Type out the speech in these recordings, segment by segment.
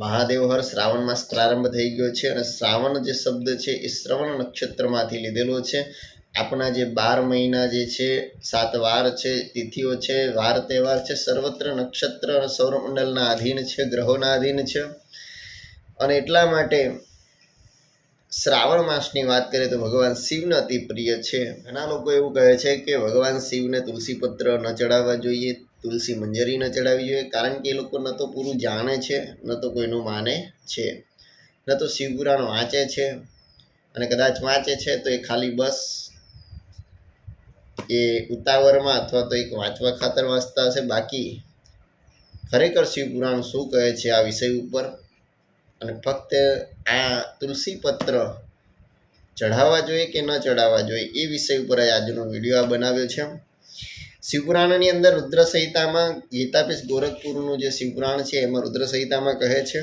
મહાદેવ હર શ્રાવણ માસ પ્રારંભ થઈ ગયો છે અને શ્રાવણ જે શબ્દ છે એ શ્રવણ નક્ષત્રમાંથી લીધેલો છે. આપણા જે બાર મહિના જે છે, સાત વાર છે, તિથિઓ છે, વાર તહેવાર છે, સર્વત્ર નક્ષત્ર અને સૌરમંડળના આધીન છે, ગ્રહોના આધીન છે. અને એટલા માટે શ્રાવણ માસની વાત કરીએ તો ભગવાન શિવને અતિ પ્રિય છે. ઘણા લોકો એવું કહે છે કે ભગવાન શિવને તુલસી પત્ર ન ચડાવવા જોઈએ. તુલસી મંજરી ન ચડાવવી જોઈએ, કારણ કે એ લોકો ન તો પૂરું જાણે છે, ન તો કોઈનું માને છે. ન તો શિવપુરાણ વાંચે છે અને કદાચ વાંચે છે તો એ ખાલી બસ એ ઉતાવળમાં અથવા તો એક વાંચવા ખાતર વાંચતા હશે. બાકી ખરેખર શિવપુરાણ શું કહે છે આ વિષય ઉપર? અને ફક્ત આ તુલસી પત્ર ચઢાવવા જોઈએ કે ન ચઢાવવા જોઈએ? એ વિષય ઉપર આજનો વીડિયો આ બનાવ્યો છે. શિવપુરાણની અંદર રુદ્ર સંહિતામાં ગીતાપીઠ ગોરખપુરનું જે શિવપુરાણ છે, એમાં રુદ્ર સંહિતામાં કહે છે,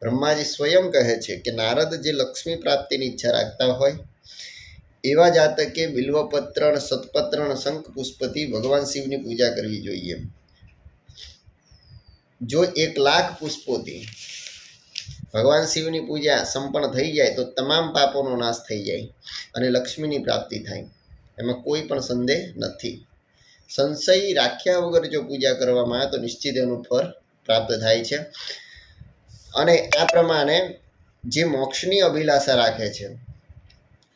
બ્રહ્માજી સ્વયં કહે છે કે નારદ જે લક્ષ્મી પ્રાપ્તિની ઈચ્છા રાખતા હોય, એવા જાતકે બિલ્વપત્રણ, સતપત્રણ સતપત્ર શંખ પુષ્પથી ભગવાન શિવની પૂજા કરવી જોઈએ. જો એક લાખ પુષ્પોથી ભગવાન શિવની પૂજા સંપન્ન થઈ જાય, તો તમામ પાપોનો નાશ થઈ જાય અને લક્ષ્મીની પ્રાપ્તિ થાય. એમાં કોઈ પણ સંદેહ નથી. સંશય રાખ્યા વગર જો પૂજા કરવામાં આવે તો નિશ્ચિત એનું ફળ પ્રાપ્ત થાય છે. અને આ પ્રમાણે જે મોક્ષની અભિલાષા રાખે છે,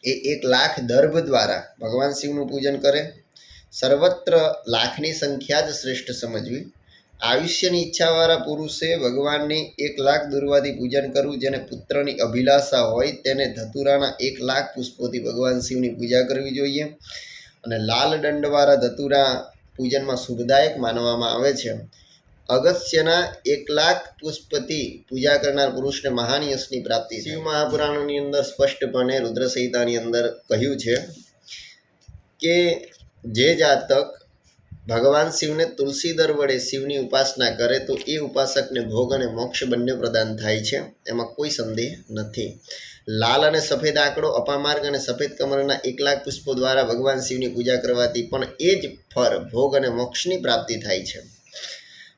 એ એક લાખ દર્ભ દ્વારા ભગવાન શિવનું પૂજન કરે. સર્વત્ર લાખની સંખ્યા જ શ્રેષ્ઠ સમજવી. આયુષ્યની ઈચ્છાવાળા પુરુષે ભગવાનની એક લાખ દુર્વાથી પૂજન કરવું, જેને પુત્રની અભિલાષા હોય તેને ધતુરાના એક લાખ પુષ્પોથી ભગવાન શિવની પૂજા કરવી જોઈએ. અને લાલ દંડવાળા ધતુરા પૂજનમાં શુભદાયક માનવામાં આવે છે. અગસ્ત્યના એક લાખ પુષ્પથી પૂજા કરનાર પુરુષને મહાન યશની પ્રાપ્તિ શિવ મહાપુરાણોની અંદર સ્પષ્ટપણે રુદ્ર સંહિતાની અંદર કહ્યું છે કે જે જાતક ભગવાન શિવને તુલસી દર વડે શિવની ઉપાસના કરે તો એ ઉપાસકને ભોગ અને મોક્ષ બંને પ્રદાન થાય છે, એમાં કોઈ સંદેહ નથી. લાલ અને સફેદ આંકડો, અપામાર્ગ અને સફેદ કમરના એક લાખ પુષ્પો દ્વારા ભગવાન શિવની પૂજા કરવાથી પણ એ જ ફળ ભોગ અને મોક્ષની પ્રાપ્તિ થાય છે.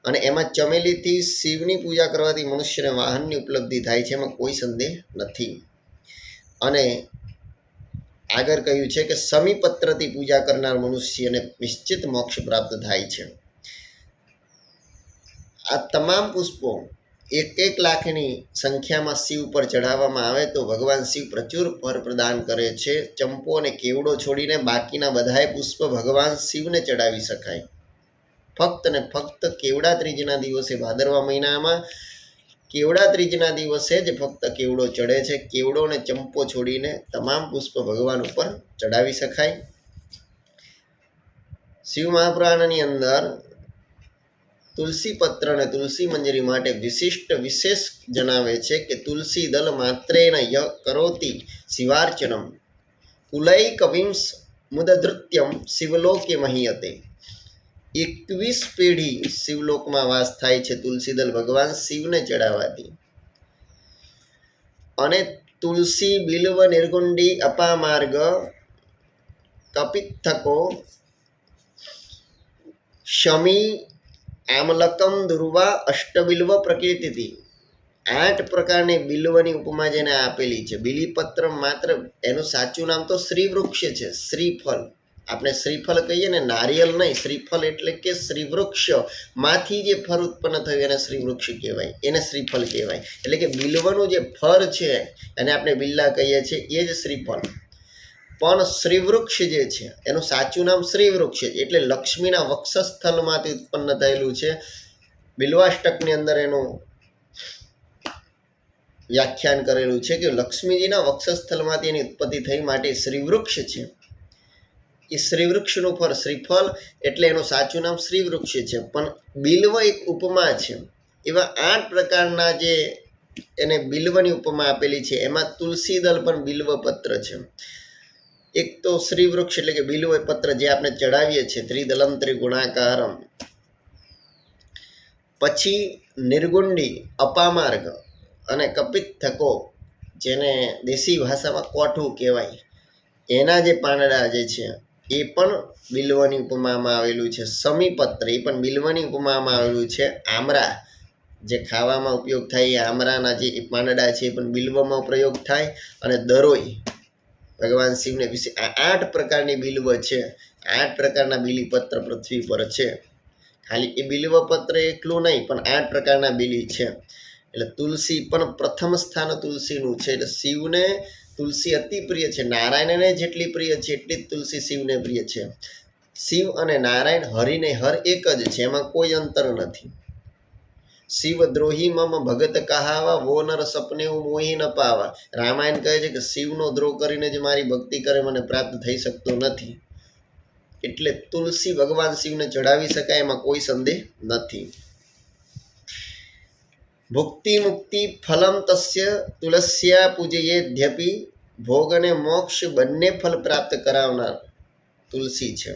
અને એમાં ચમેલીથી શિવની પૂજા કરવાથી મનુષ્યને વાહનની ઉપલબ્ધિ થાય છે, એમાં કોઈ સંદેહ નથી. અને આગળ કહ્યું છે કે સમીપત્રથી પૂજા કરનાર મનુષ્યને નિશ્ચિત મોક્ષ પ્રાપ્ત થાય છે. આ તમામ પુષ્પો એક એક લાખની સંખ્યામાં શિવ પર ચઢાવવામાં આવે તો ભગવાન શિવ પ્રચુર ફળ પ્રદાન કરે છે. ચંપો અને કેવડો છોડીને બાકીના બધાય પુષ્પ ભગવાન શિવને ચડાવી શકાય. ફક્ત ને ફક્ત કેવડા ત્રીજના દિવસે ભાદરવા મહિનામાં કેવડા ત્રીજના દિવસે જ ફક્ત કેવડો ચડે છે. કેવડોને ચંપો છોડીને તમામ પુષ્પ ભગવાન ઉપર ચડાવી શકાય. શિવ મહાપુરાણની અંદર તુલસી પત્ર અને તુલસી મંજરી માટે વિશિષ્ટ વિશેષ જણાવે છે કે તુલસી દલ માત્રેન ય કરોતી શિવાર્ચનમ. કુલૈ કવિંસ મુદધૃત્યમ શિવલોકે મહીયતે. એકવીસ પેઢી શિવલોકમાં વાસ થાય છે તુલસીદલ ભગવાન શિવને ચડાવવાથી અને તુલસી, બિલવ, નિર્ગુંડી, અપામાર્ગ, કપિત્થકો, શમી આમલકમ દુર્વા અષ્ટબિલ્વ પ્રકૃતિથી. આઠ પ્રકારની બિલ્વની ઉપમા જેને આપેલી છે. બિલીપત્ર માત્ર એનું સાચું નામ તો શ્રી વૃક્ષ છે, શ્રીફળ. આપણે શ્રીફળ કહીએ ને નારિયેલ નહીં, શ્રીફળ એટલે કે શ્રીવૃક્ષ. માંથી જે ફળ ઉત્પન્ન થયું એને શ્રીવૃક્ષ કહેવાય, એને શ્રીફળ કહેવાય. એટલે કે બિલવાનું જે ફળ છે એને આપણે બિલ્લા કહીએ છીએ, એ જ શ્રીફળ. પણ શ્રીવૃક્ષ જે છે, એનું સાચું નામ શ્રીવૃક્ષ છે, એટલે લક્ષ્મીના વક્ષસ્થલમાંથી ઉત્પન્ન થયેલું છે. બિલ્વાષ્ટકની અંદર એનું વ્યાખ્યાન કરેલું છે કે લક્ષ્મીજીના વક્ષસ્થલમાંથી એની ઉત્પત્તિ થઈ માટે શ્રીવૃક્ષ છે. એ શ્રીવૃક્ષનું ફળ, શ્રીફળ એટલે એનું સાચું નામ શ્રીવૃક્ષ છે. પણ બિલ્વ એક ઉપમા છે. એવા આઠ પ્રકારના જે એને બિલ્વની ઉપમા આપેલી છે. એમાં તુલસીદલ પણ બિલ્વ પત્ર છે. એક તો શ્રીવૃક્ષ એટલે કે બિલ્વ પત્ર જે આપણે ચડાવીએ છીએ ત્રિદલમ ત્રિગુણાકારમ પછી નિર્ગુંડી, અપામાર્ગ અને કપિત થકો, જેને દેશી ભાષામાં કોઠું કહેવાય. એના જે પાંદડા જે છે એ પણ બિલ્વની ઉપમામાં આવેલું છે. સમીપત્ર, એ પણ બિલ્વની ઉપમામાં આવેલું છે. આમરા, જે ખાવામાં ઉપયોગ થાય, એ આમરાના જે પાંદડા છે, એ પણ બિલ્વમાં પ્રયોગ થાય. અને દરોઈ, ભગવાન શિવને વિશે આ આઠ પ્રકારની બિલ્વ છે. આઠ પ્રકારના બિલીપત્ર પૃથ્વી પર છે. ખાલી એ બિલ્વપત્ર એકલું નહીં, પણ આઠ પ્રકારના બિલી છે. એટલે તુલસી પણ પ્રથમ સ્થાન તુલસીનું છે. એટલે શિવને તુલસી અતિ પ્રિય છે. નારાયણને જેટલી પ્રિય છે, એટલી જ તુલસી શિવને પ્રિય છે. શિવ અને નારાયણ હરિને હર એક જ છે, એમાં કોઈ અંતર નથી. શિવ દ્રોહી મમ ભગત કહાવા, વો નર સપને હું મોહી ન પાવા. રામાયણ કહે છે કે શિવનો દ્રોહ કરીને જ મારી ભક્તિ કરે, મને પ્રાપ્ત થઈ શકતો નથી. એટલે તુલસી ભગવાન શિવને ચડાવી શકાય, એમાં કોઈ સંદેહ નથી. ભુક્તિ મુક્તિ ફલમ તસ્ય તુલસ્યા પૂજયેદ્યપિ ભોગ અને મોક્ષ બંને ફલ પ્રાપ્ત કરાવનાર તુલસી છે.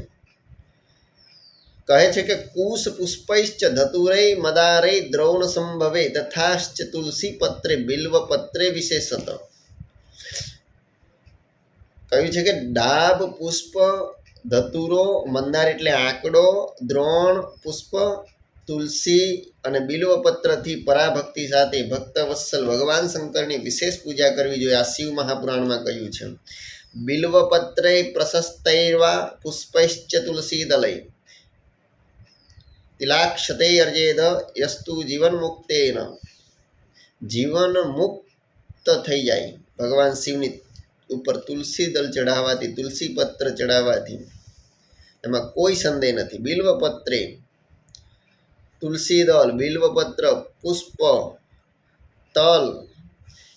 કહે છે કે કુશ પુષ્પૈશ્ચ ધતુરૈ મદારૈ દ્રૌણ સંભવે તથાશ્ચ તુલસી પત્રે બિલ્વ પત્રે વિશેષત. કહ્યું છે કે ડાબ પુષ્પ ધતુરો મંદાર એટલે આંકડો દ્રોણ પુષ્પ તુલસી અને બિલ્વપત્રથી પરાભક્તિ સાથે ભક્ત વત્સલ ભગવાન શંકરની વિશેષ પૂજા કરવી જોઈએ આ શિવ મહાપુરાણમાં કહ્યું છે. બિલ્વપત્રે પ્રશસ્તૈર્વા પુષ્પૈશ્ચ તુલસી દલય તિલાક્ષતે અર્જેદ યસ્તુ જીવન મુક્તેન જીવન મુક્ત થઈ જાય. ભગવાન શિવની ઉપર તુલસી દલ ચઢાવવાથી તુલસી પત્ર ચઢાવવાથી એમાં કોઈ સંદેહ નથી. બિલ્વપત્રે તુલસી દળ બિલ્વપત્ર, પુષ્પ, તલ.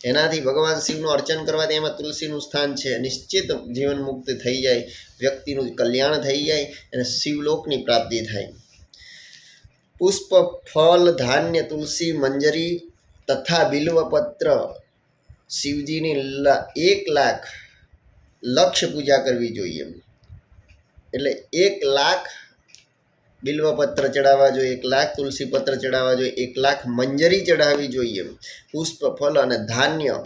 એનાથી ભગવાન શિવનું અર્ચન કરવાથી એમાં તુલસીનું સ્થાન છે. નિશ્ચિત જીવન મુક્ત થઈ જાય, વ્યક્તિનું કલ્યાણ થઈ જાય અને શિવલોકની પ્રાપ્તિ થાય. પુષ્પ, ફળ, ધાન્ય, તુલસી, મંજરી તથા બિલ્વપત્ર. શિવજીની એક લાખ લક્ષ પૂજા કરવી જોઈએ. એટલે એક લાખ બિલ્વપત્ર ચડાવવા જોઈએ, એક લાખ તુલસી પત્ર ચડાવવા જોઈએ, એક લાખ મંજરી ચડાવવી જોઈએ પુષ્પ, ફલ અને ધાન્ય.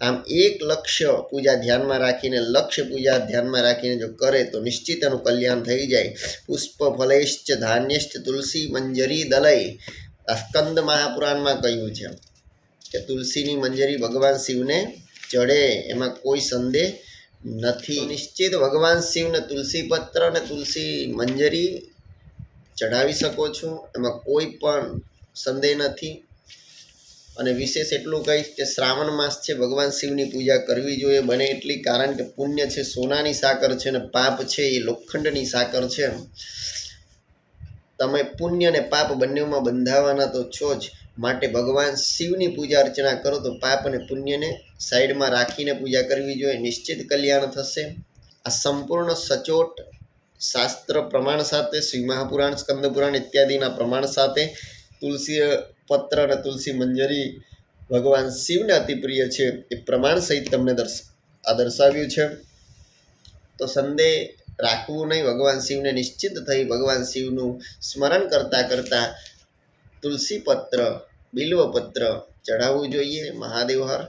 આમ એક લક્ષ્ય પૂજા ધ્યાનમાં રાખીને, લક્ષ્ય પૂજા ધ્યાનમાં રાખીને જો કરે તો નિશ્ચિત એનું કલ્યાણ થઈ જાય. પુષ્પ, ફલેશ્ચ, ધાન્યશ્ચ, તુલસી, મંજરી દલય આ સ્કંદ મહાપુરાણમાં કહ્યું છે કે તુલસીની મંજરી ભગવાન શિવને ચડે, એમાં કોઈ સંદેહ નથી. નિશ્ચિત ભગવાન શિવને તુલસી પત્ર અને તુલસી મંજરી ચઢાવી શકો છો. એમાં કોઈ પણ સંદેહ નથી. અને વિશેષ એટલું કહીશ કે શ્રાવણ માસ છે, ભગવાન શિવની પૂજા કરવી જોઈએ. બને એટલી, કારણ કે પુણ્ય છે, સોનાની સાકર છે અને પાપ છે, એ લોખંડની સાકર છે. તમે પુણ્ય અને પાપ બંનેમાં બંધાવાના તો છો જ. માટે ભગવાન શિવની પૂજા અર્ચના કરો તો પાપ અને પુણ્યને સાઈડમાં રાખીને પૂજા કરવી જોઈએ. નિશ્ચિત કલ્યાણ થશે. આ સંપૂર્ણ સચોટ શાસ્ત્ર પ્રમાણ સાથે, શ્રી મહાપુરાણ, સ્કંદપુરાણ ઇત્યાદિના પ્રમાણ સાથે તુલસી પત્ર અને તુલસી મંજરી ભગવાન શિવને અતિ પ્રિય છે એ પ્રમાણ સહિત તમને દર્શ, આ દર્શાવ્યું છે. તો સંદેહ રાખવું નહીં, ભગવાન શિવને નિશ્ચિત થઈ ભગવાન શિવનું સ્મરણ કરતાં કરતાં તુલસી પત્ર બિલ્વપત્ર ચઢાવવું જોઈએ, મહાદેવ હર.